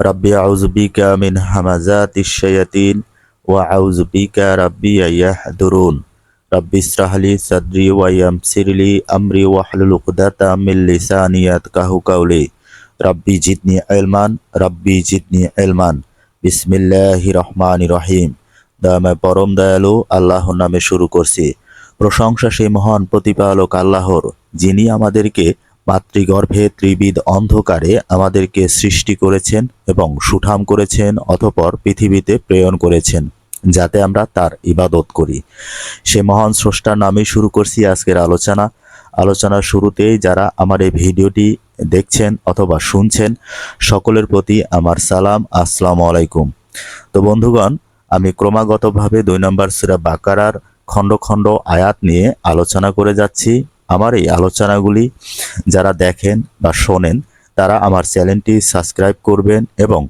রব্বি আউজবিকা মিন হামাজাত ওয়া আউজবিকা রব্বি ইয়াহদুরুন রব্বি ইসরাহলি সাদরি ওয়া ইয়ামসিরলি আমরি ওয়া হলুল উকদাতা মিন লিসানি ইয়াতকাহু কাউলি রব্বি জিদনি ইলমান, রব্বি জিদনি ইলমান। বিসমিল্লাহির রহমানির রহিম। দয়াময় পরম দয়ালু আল্লাহর নামে শুরু করছি। প্রশংসা সেই মহান প্রতিপালক আল্লাহর, যিনি আমাদেরকে মাতৃগর্ভে ত্রিবিধ অন্ধকারে আমাদেরকে সৃষ্টি করেছেন এবং সুঠাম করেছেন অথপর পৃথিবীতে প্রেরণ করেছেন, যাতে আমরা তার ইবাদত করি। সে মহান স্রষ্টার নামেই শুরু করছি আজকের আলোচনা। আলোচনার শুরুতেই যারা আমার এই ভিডিওটি দেখছেন অথবা শুনছেন, সকলের প্রতি আমার সালাম, আসসালামু আলাইকুম। তো বন্ধুগণ, আমি ক্রমাগতভাবে দুই নম্বর সুরা বাকারার খণ্ড খণ্ড আয়াত নিয়ে আলোচনা করে যাচ্ছি। আমার এই আলোচনাগুলি যারা দেখেন বা শোনেন, তারা আমার চ্যানেলটি সাবস্ক্রাইব করবেন এবং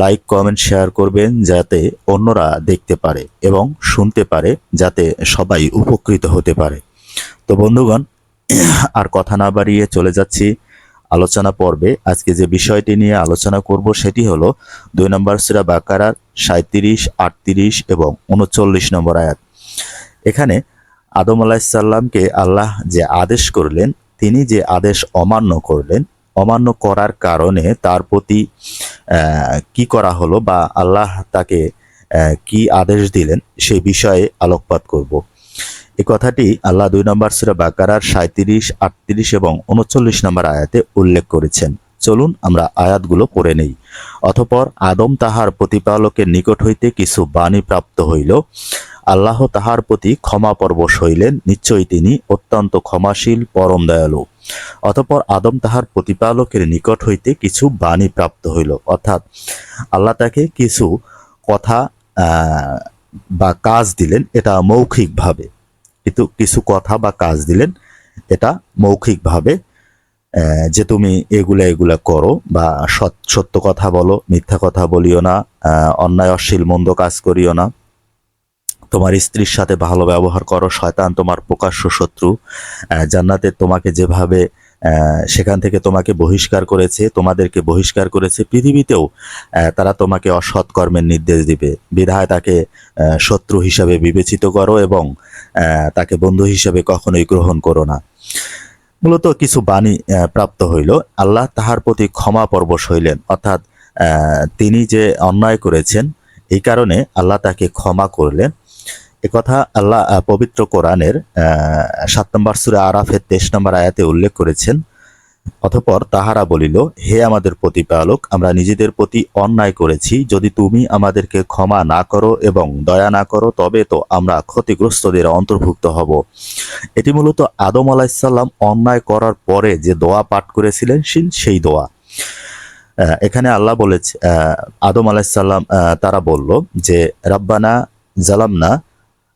লাইক, কমেন্ট, শেয়ার করবেন যাতে অন্যরা দেখতে পারে এবং শুনতে পারে, যাতে সবাই উপকৃত হতে পারে। তো বন্ধুগণ, আর কথা না বাড়িয়ে চলে যাচ্ছি আলোচনা পর্বে। আজকে যে বিষয়টি নিয়ে আলোচনা করব সেটি হলো দুই নম্বর সুরা বাকারার সাঁত্রিশ আটত্রিশ এবং উনচল্লিশ নম্বর আয়াত। এখানে আদম আলাহিসাল্লামকে আল্লাহ যে আদেশ করলেন, তিনি যে আদেশ অমান্য করলেন, অমান্য করার কারণে তার প্রতি কি করা হলো বা আল্লাহ তাকে কি আদেশ দিলেন সেই বিষয়ে আলোকপাত করব। এ কথাটি আল্লাহ দুই নম্বর সুরা বাকারার সাঁত্রিশ আটত্রিশ এবং উনচল্লিশ নম্বর আয়াতে উল্লেখ করেছেন। চলুন আমরা আয়াতগুলো পড়ে নেই। অতপর আদম তাহার প্রতিপালকের নিকট হইতে কিছু বাণী প্রাপ্ত হইল। আল্লাহ তাহার প্রতি ক্ষমা পরবশ হইলেন, নিশ্চয়ই তিনি অত্যন্ত ক্ষমাশীল, পরম দয়ালু। অতপর আদম তাহার প্রতিপালকের নিকট হইতে কিছু বাণী প্রাপ্ত হইল। অর্থাৎ আল্লাহ তাকে কিছু কথা বা কাজ দিলেন, এটা মৌখিকভাবে। কিন্তু কিছু কথা বা কাজ দিলেন, এটা মৌখিকভাবে যে তুমি এগুলা এগুলা করো বা সত্য কথা বলো, মিথ্যা কথা বলিও না অন্যায়, অশ্লীল, মন্দ কাজ করিও না। তোমার স্ত্রীর সাথে ভালো ব্যবহার করো, শয়তান তোমার প্রকাশ্য শত্রু। জান্নাতে তোমাকে যেভাবে সেখান থেকে তোমাকে বহিষ্কার করেছে, তোমাদেরকে বহিষ্কার করেছে পৃথিবীতেও তারা তোমাকে অসৎ কর্মের নির্দেশ দিবে। বিধায় তাকে শত্রু হিসাবে বিবেচিত করো এবং তাকে বন্ধু হিসাবে কখনোই গ্রহণ করো না। মূলত কিছু বাণী প্রাপ্ত হইল। আল্লাহ তাহার প্রতি ক্ষমা পরবশ হইলেন। অর্থাৎ তিনি যে অন্যায় করেছেন, এই কারণে আল্লাহ তাকে ক্ষমা করলেন। একথা আল্লাহ পবিত্র কোরআনের সাত নম্বর সুরে আরাফের তেইশ নম্বর আয়াতে উল্লেখ করেছেন। অতপর তাহারা বলিল, হে আমাদের প্রতিপালক, আমরা নিজেদের প্রতি অন্যায় করেছি। যদি তুমি আমাদেরকে ক্ষমা না করো এবং দয়া না করো, তবে তো আমরা ক্ষতিগ্রস্তদের অন্তর্ভুক্ত হব। এটি মূলত আদম আলাইসাল্লাম অন্যায় করার পরে যে দোয়া পাঠ করেছিলেন সেই- দোয়া। এখানে আল্লাহ বলেছে আদম আলাইসাল্লাম তারা বলল যে, রাব্বানা জালামনা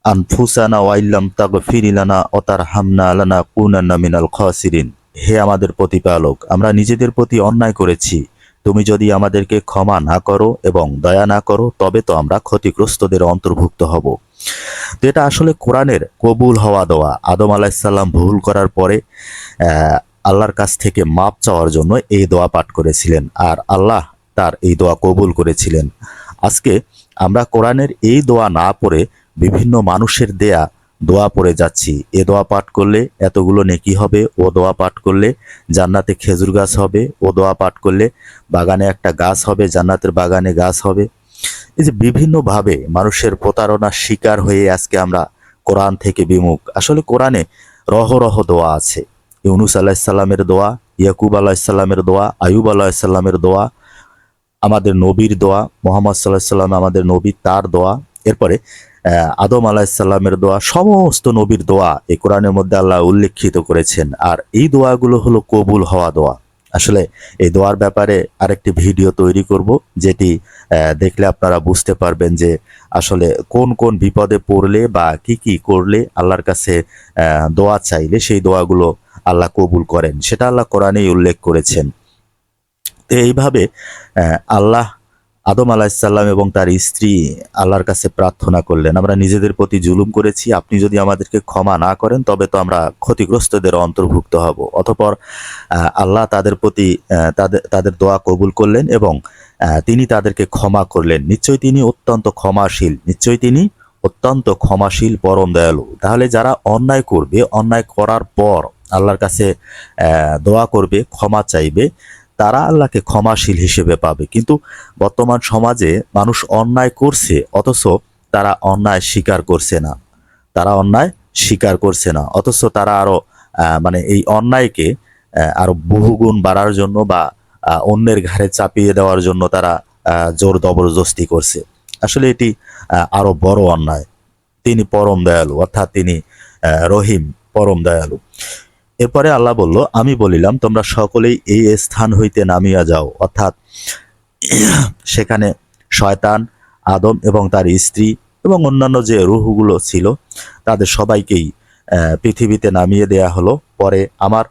আনফুসানা ওয়াইল্লাম তাগফির লানা ও তার হামনা লানা কুনান্না মিনাল খাসিরিন। হে আমাদের প্রতিপালক, আমরা নিজেদের প্রতি অন্যায় করেছি। তুমি যদি আমাদেরকে ক্ষমা না করো এবং দয়া না করো, তবে তো আমরা ক্ষতিগ্রস্তদের অন্তর্ভুক্ত হব। তো এটা আসলে কোরআনের কবুল হওয়া দোয়া। আদম আলাহিসাল্লাম ভুল করার পরে আল্লাহর কাছ থেকে মাপ চাওয়ার জন্য এই দোয়া পাঠ করেছিলেন আর আল্লাহ তার এই দোয়া কবুল করেছিলেন। আজকে আমরা কোরআনের এই দোয়া না পড়ে বিভিন্ন মানুষের দেয়া দোয়া পড়ে যাচ্ছি। এ দোয়া পাঠ করলে এতগুলো নেকি হবে, ও দোয়া পাঠ করলে জান্নাতে খেজুর গাছ হবে, ও দোয়া পাঠ করলে বাগানে একটা গাছ হবে, জান্নাতের বাগানে গাছ হবে। এই যে বিভিন্নভাবে মানুষের প্রতারণার শিকার হয়ে আজকে আমরা কোরআন থেকে বিমুখ। আসলে কোরআনে রহ রহ দোয়া আছে। ইউনুস আলাহিসাল্লামের দোয়া, ইয়াকুব আলাহিসাল্লামের দোয়া, আয়ুব আলাহিসাল্লামের দোয়া, আমাদের নবীর দোয়া, মোহাম্মদ সাল্লাহ সাল্লাম আমাদের নবী তার দোয়া। এরপরে আদম আলাহিসাল্লামের দোয়া, সমস্ত নবীর দোয়া এই কোরআনের মধ্যে আল্লাহ উল্লেখিত করেছেন। আর এই দোয়াগুলো হলো কবুল হওয়া দোয়া। আসলে এই দোয়ার ব্যাপারে আরেকটি ভিডিও তৈরি করব, যেটি দেখলে আপনারা বুঝতে পারবেন যে আসলে কোন কোন বিপদে পড়লে বা কি কি করলে আল্লাহর কাছে দোয়া চাইলে সেই দোয়াগুলো আল্লাহ কবুল করেন। সেটা আল্লাহ কোরআনেই উল্লেখ করেছেন। তো এইভাবে আল্লাহ আদম আলাহিসাল্লাম এবং তার স্ত্রী আল্লাহর কাছে প্রার্থনা করলেন, আমরা নিজেদের প্রতি জুলুম করেছি, আপনি যদি আমাদেরকে ক্ষমা না করেন, তবে তো আমরা ক্ষতিগ্রস্তদের অন্তর্ভুক্ত হব। অতপর আল্লাহ তাদের প্রতি তাদের তাদের দোয়া কবুল করলেন এবং তিনি তাদেরকে ক্ষমা করলেন। নিশ্চয়ই তিনি অত্যন্ত ক্ষমাশীল, নিশ্চয়ই তিনি অত্যন্ত ক্ষমাশীল, পরম দয়ালু। তাহলে যারা অন্যায় করবে, অন্যায় করার পর আল্লাহর কাছে দোয়া করবে, ক্ষমা চাইবে তারা আল্লাহকে ক্ষমাশীল হিসেবে পাবে। কিন্তু বর্তমান সমাজে মানুষ অন্যায় করছে অথচ তারা অন্যায় স্বীকার করছে না। তারা অন্যায় স্বীকার করছে না অথচ তারা আরও আহ, মানে এই অন্যায়কে আহ, আরও বহুগুণ বাড়ার জন্য বা অন্যের ঘাড়ে চাপিয়ে দেওয়ার জন্য তারা জোর জবরদস্তি করছে। আসলে এটি আহ, আরও বড় অন্যায়। তিনি পরম দয়ালু অর্থাৎ তিনি রহিম পরম দয়ালু। এরপরে আল্লাহ বলল, আমি বলিলাম, তোমরা সকলেই এই স্থান হইতে নামিয়া যাও। অর্থাৎ সেখানে শয়তান, আদম এবং তার স্ত্রী এবং অন্যান্য যে রুহগুলো ছিল, তাদের সবাইকেই পৃথিবীতে নামিয়ে দেয়া হলো। পরে আমার,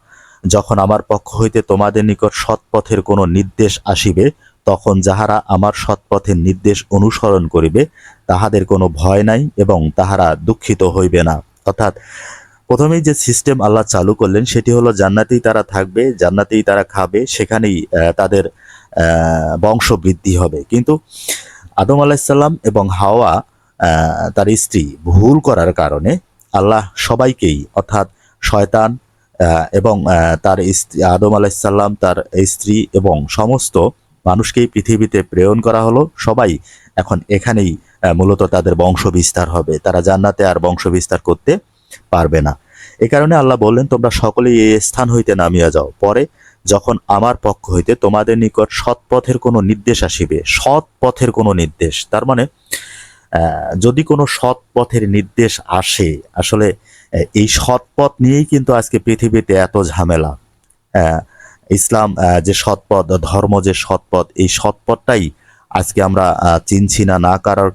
যখন আমার পক্ষ হইতে তোমাদের নিকট সৎপথের কোনো নির্দেশ আসিবে, তখন যাহারা আমার সৎপথের নির্দেশ অনুসরণ করিবে, তাহাদের কোনো ভয় নাই এবং তাহারা দুঃখিত হইবে না। অর্থাৎ প্রথমেই যে সিস্টেম আল্লাহ চালু করলেন সেটি হলো জান্নাতেই তারা থাকবে, জান্নাতেই তারা খাবে, সেখানেই তাদের বংশ বৃদ্ধি হবে। কিন্তু আদম আলাহিসাল্লাম এবং হাওয়া তার স্ত্রী ভুল করার কারণে আল্লাহ সবাইকেই, অর্থাৎ শয়তান এবং তার স্ত্রী, আদম আলাহিসাল্লাম তার স্ত্রী এবং সমস্ত মানুষকেই পৃথিবীতে প্রেরণ করা হলো। সবাই এখন এখানেই মূলত তাদের বংশ বিস্তার হবে। তারা জান্নাতে আর বংশ বিস্তার করতে পারবে না। এ কারণে আল্লাহ বললেন, তোমরা সকলেই এই স্থান হইতে নামিয়া যাও। পরে যখন আমার পক্ষ হইতে তোমাদের নিকট সৎ পথের কোনো নির্দেশ আসিবে সৎ পথের কোনো নির্দেশ, তার মানে যদি কোনো সৎ পথের নির্দেশ আসে, আসলে এই সৎ পথ নিয়েই কিন্তু আজকে পৃথিবীতে এত ঝামেলা। ইসলাম যে সৎপথ, ধর্ম যে সৎপথ, এই সৎপথটাই আজকে আমরা চিনছি না না কারার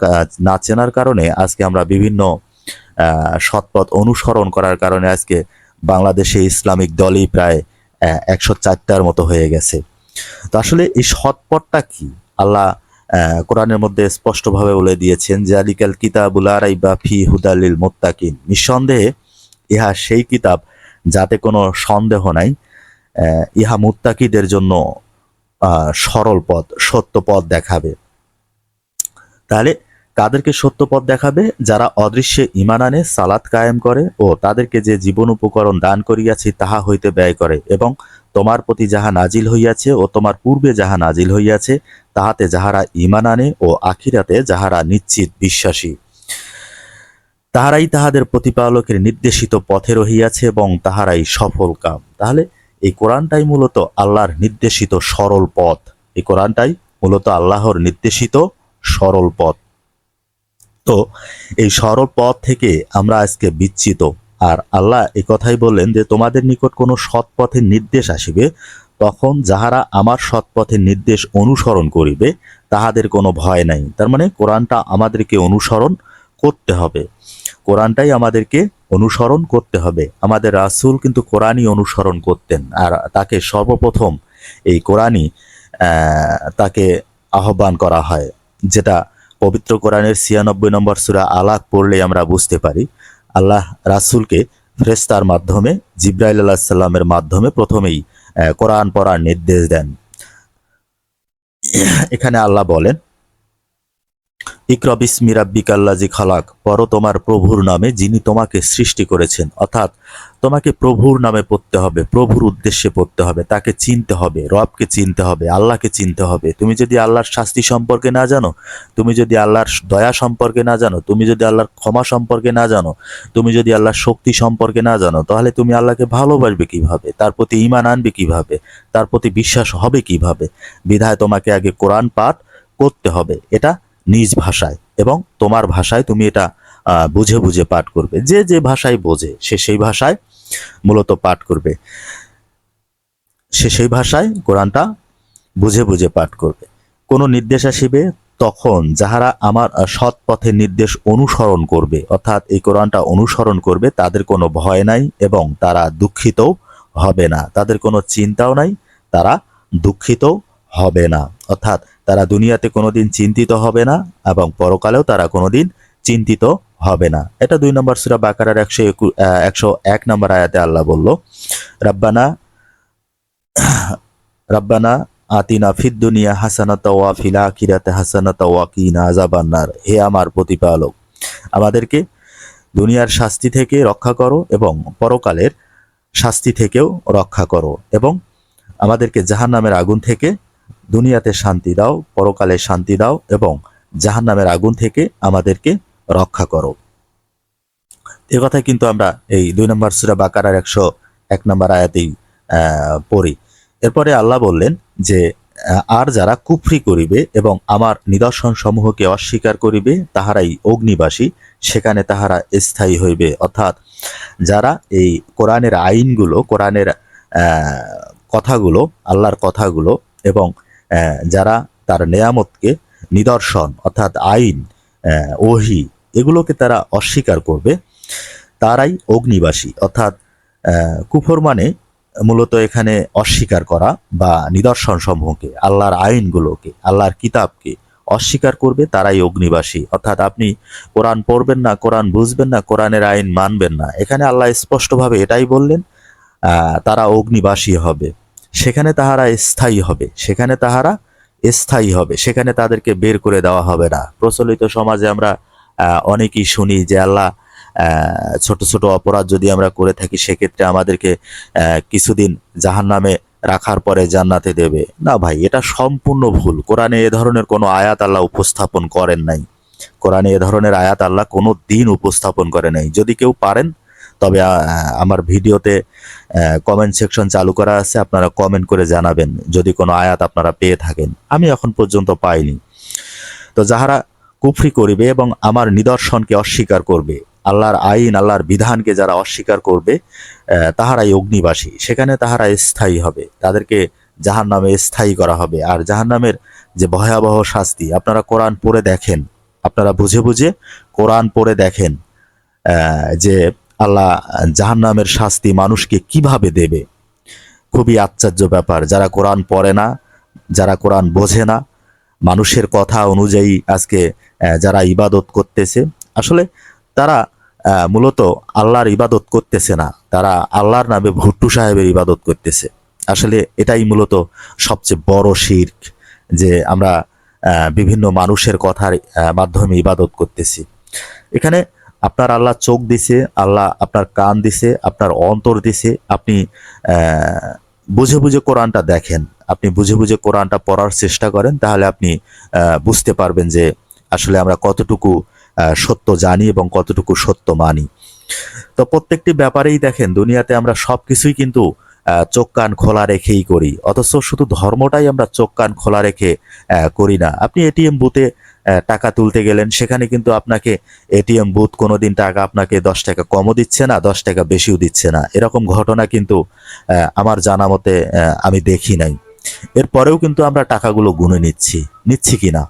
না চেনার কারণে আজকে আমরা বিভিন্ন সৎপথ অনুসরণ করার কারণে আজকে বাংলাদেশে ইসলামিক দলই প্রায় একশো চারটার মতো হয়ে গেছে। তো আসলে এই সৎপথটা কি? আল্লাহ কোরআনের মধ্যে স্পষ্টভাবে বলে দিয়েছেন যে জালিকাল কিতাবুল আরাইবা ফি হুদালিল মোত্তাকিন। নিঃসন্দেহে ইহা সেই কিতাব যাতে কোনো সন্দেহ নাই ইহা মুত্তাকিদের জন্য সরল পথ, সত্য পথ দেখাবে। তাহলে কাদেরকে সত্য পথ দেখাবে, যারা অদৃশ্যে ইমান আনে, সালাত কায়েম করে ও তাদেরকে যে জীবন উপকরণ দান করিয়াছি তাহা হইতে ব্যয় করে এবং তোমার প্রতি যাহা নাজিল হইয়াছে ও তোমার পূর্বে যাহা নাজিল হইয়াছে, তাহাতে যাহারা ইমান আনে ও আখিরাতে যাহারা নিশ্চিত বিশ্বাসী। তাহারাই তাহাদের প্রতিপালকের নির্দেশিত পথে রহিয়াছে এবং তাহারাই সফল কাম। তাহলে এই কোরআনটাই মূলত আল্লাহর নির্দেশিত সরল পথ। এই কোরআনটাই মূলত আল্লাহর নির্দেশিত সরল পথ। তো এই সরল পথ থেকে আমরা আজকে বিচ্ছিত আর আল্লাহ এই কথাই বললেন যে, তোমাদের নিকট কোনো সৎ পথের নির্দেশ আসিবে, তখন যাহারা আমার সৎ পথের নির্দেশ অনুসরণ করিবে, তাহাদের কোনো ভয় নাই। তার মানে কোরআনটা আমাদেরকে অনুসরণ করতে হবে। কোরআনটাই আমাদেরকে অনুসরণ করতে হবে। আমাদের রাসূল কিন্তু কোরআনই অনুসরণ করতেন। আর তাকে সর্বপ্রথম এই কোরআনই তাকে আহ্বান করা হয়, যেটা পবিত্র কোরআনের ছিয়ানব্বই নম্বর সুরা আলাক পড়লে আমরা বুঝতে পারি, আল্লাহ রাসুলকে ফ্রেস্তার মাধ্যমে, জিব্রাইল আল্লাহ সাল্লামের মাধ্যমে প্রথমেই কোরআন পড়ার নির্দেশ দেন। এখানে আল্লাহ বলেন ইকরবিস মিরাব্বিকাল্লাজি খালাক, পর তোমার প্রভুর নামে যিনি তোমাকে সৃষ্টি করেছেন। অর্থাৎ তোমাকে প্রভুর নামে পড়তে হবে, প্রভুর উদ্দেশ্যে পড়তে হবে, তাকে চিনতে হবে, রবকে চিনতে হবে, আল্লাহকে চিনতে হবে। তুমি যদি আল্লাহর শাস্তি সম্পর্কে না জানো, তুমি যদি আল্লাহর দয়া সম্পর্কে না জানো, তুমি যদি আল্লাহর ক্ষমা সম্পর্কে না জানো, তুমি যদি আল্লাহর শক্তি সম্পর্কে না জানো, তাহলে তুমি আল্লাহকে ভালোবাসবে কীভাবে? তার প্রতি ঈমান আনবে কীভাবে? তার প্রতি বিশ্বাস হবে কীভাবে? বিধায় তোমাকে আগে কোরআন পাঠ করতে হবে। এটা নিজ ভাষায় এবং তোমার ভাষায় তুমি এটা বুঝে বুঝে পাঠ করবে। যে যে ভাষায় বোঝে, সে সেই ভাষায় মূলত পাঠ করবে। সে সেই ভাষায় কোরআনটা বুঝে বুঝে পাঠ করবে। কোনো নির্দেশ আসিবে, তখন যাহারা আমার সৎ পথের নির্দেশ অনুসরণ করবে, অর্থাৎ এই কোরআনটা অনুসরণ করবে, তাদের কোনো ভয় নাই এবং তারা দুঃখিতও হবে না। তাদের কোনো চিন্তাও নাই, তারা দুঃখিত হবে না। অর্থাৎ তারা দুনিয়াতে কোনোদিন চিন্তিত হবে না এবং পরকালেও তারা কোনোদিন চিন্তিত হবে না। এটা দুই নম্বর সুরা বাকারার একশো একু একশো এক নম্বর আয়াতে আল্লাহ বলল, রাব্বানা রাব্বানা আতিনা ফিদ দুনিয়া হাসানাতা ওয়া ফিল আখিরাতে হাসানাতা ওয়া কিনা আযাবান্নার হে আমার প্রতিপালক, আমাদেরকে দুনিয়ার শাস্তি থেকে রক্ষা করো এবং পরকালের শাস্তি থেকেও রক্ষা করো এবং আমাদেরকে জাহান্নামের আগুন থেকে দুনিয়াতে শান্তি দাও, পরকালে শান্তি দাও এবং জাহান্নামের আগুন থেকে আমাদেরকে রক্ষা করো। এ কথা কিন্তু আমরা এই দুই নম্বর সুরা বাকারার একশো এক নম্বর আয়াতেই পড়ি। এরপরে আল্লাহ বললেন যে আর যারা কুফরি করিবে এবং আমার নিদর্শন সমূহকে অস্বীকার করিবে, তাহারাই অগ্নিবাসী, সেখানে তাহারা স্থায়ী হইবে। অর্থাৎ যারা এই কোরআনের আইনগুলো, কোরআনের কথাগুলো, আল্লাহর কথাগুলো এবং যারা তার নেয়ামতকে নিদর্শন, অর্থাৎ আইন ওহি এগুলোকে তারা অস্বীকার করবে। তারাই অগ্নিবাসী, অর্থাৎ কুফর মানে মূলত এখানে অস্বীকার করা বা নিদর্শন সমূহকে, আল্লাহর আইনগুলোকে, আল্লাহর কিতাবকে অস্বীকার করবে, তারাই অগ্নিবাসী। অর্থাৎ আপনি কোরআন পড়বেন না, কোরআন বুঝবেন না, কোরআনের আইন মানবেন না। এখানে আল্লাহ স্পষ্টভাবে এটাই বললেন তারা অগ্নিবাসী হবে। সেখানে তাহারা স্থায়ী হবে, সেখানে তাহারা স্থায়ী হবে, সেখানে তাদেরকে বের করে দেওয়া হবে না। প্রচলিত সমাজে আমরা অনেকেই শুনি যে আল্লাহ ছোট ছোট অপরাধ যদি আমরা করে থাকি, সেক্ষেত্রে আমাদেরকে কিছুদিন জাহান নামে রাখার পরে জান্নাতে দেবে। না ভাই, এটা সম্পূর্ণ ভুল। কোরআনে এ ধরনের কোনো আয়াত আল্লাহ উপস্থাপন করেন নাই। কোরআনে এ ধরনের আয়াত আল্লাহ কোনো দিন উপস্থাপন করে নাই। যদি কেউ পারেন তবে আমার ভিডিওতে কমেন্ট সেকশন চালু করা আছে, আপনারা কমেন্ট করে জানাবেন। যদি কোনো আয়াত আপনারা পেয়ে থাকেন। আমি এখন পর্যন্ত পাইনি। তো যাহারা কুফরি করিবে এবং আমার নিদর্শনকে অস্বীকার করবে, আল্লাহর আইন, আল্লাহর বিধানকে যারা অস্বীকার করবে তাহারাই অগ্নিবাসী। সেখানে তাহারা স্থায়ী হবে। তাদেরকে জাহান নামে স্থায়ী করা হবে। আর জাহান নামের যে ভয়াবহ শাস্তি, আপনারা কোরআন পড়ে দেখেন। আপনারা বুঝে বুঝে কোরআন পড়ে দেখেন যে আল্লাহ জাহান নামের শাস্তি মানুষকে কীভাবে দেবে? খুবই আশ্চর্য ব্যাপার। যারা কোরআন পড়ে না, যারা কোরআন বোঝে না, মানুষের কথা অনুযায়ী আজকে যারা ইবাদত করতেছে, আসলে তারা মূলত আল্লাহর ইবাদত করতেছে না। তারা আল্লাহর নামে ভুট্টু সাহেবের ইবাদত করতেছে। আসলে এটাই মূলত সবচেয়ে বড় শির্ক, যে আমরা বিভিন্ন মানুষের কথার মাধ্যমে ইবাদত করতেছি। এখানে আপনার আল্লাহ চোখ দিছে, আল্লাহ আপনার কান দিছে, আপনার অন্তর দিছে, আপনি বুঝে বুঝে কোরআনটা দেখেন। আপনি বুঝে বুঝে কোরআনটা পড়ার চেষ্টা করেন, তাহলে আপনি বুঝতে পারবেন যে আসলে আমরা কতটুকু সত্য জানি এবং কতটুকু সত্য মানি। তো প্রত্যেকটি ব্যাপারেই দেখেন, দুনিয়াতে আমরা সব কিছুই কিন্তু চোখ কান খোলা রেখেই করি। অথচ শুধু ধর্মটাই আমরা চোখ কান খোলা রেখে করি না। আপনি এটিএম বুথে টাকা তুলতে গেলেন, সেখানে কিন্তু আপনাকে এটিএম বুথ কোনোদিন টাকা আপনাকে দশ টাকা কমও দিচ্ছে না, দশ টাকা বেশিও দিচ্ছে না। এরকম ঘটনা কিন্তু আমার জানা মতে আমি দেখি নাই। এরপরেও কিন্তু আমরা টাকাগুলো গুনে নিচ্ছি। নিচ্ছি কি না?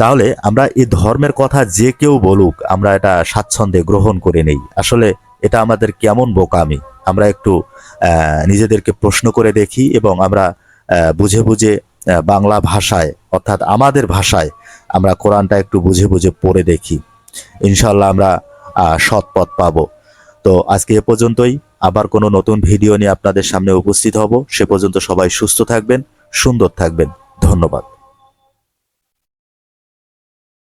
তাহলে আমরা এই ধর্মের কথা যে কেউ বলুক, আমরা এটা স্বাচ্ছন্দ্যে গ্রহণ করে নেই। আসলে এটা আমাদের কেমন বোকামি? আমরা একটু নিজেদেরকে প্রশ্ন করে দেখি এবং আমরা বুঝে বুঝে বাংলা ভাষায়, অর্থাৎ আমাদের ভাষায় আমরা কোরআনটা একটু বুঝে বুঝে পড়ে দেখি। ইনশাল্লাহ আমরা সৎ পথ পাবো। তো আজকে এ পর্যন্তই। আবার কোনো নতুন ভিডিও নিয়ে আপনাদের সামনে উপস্থিত হব। সে পর্যন্ত সবাই সুস্থ থাকবেন, সুন্দর থাকবেন। ধন্যবাদ।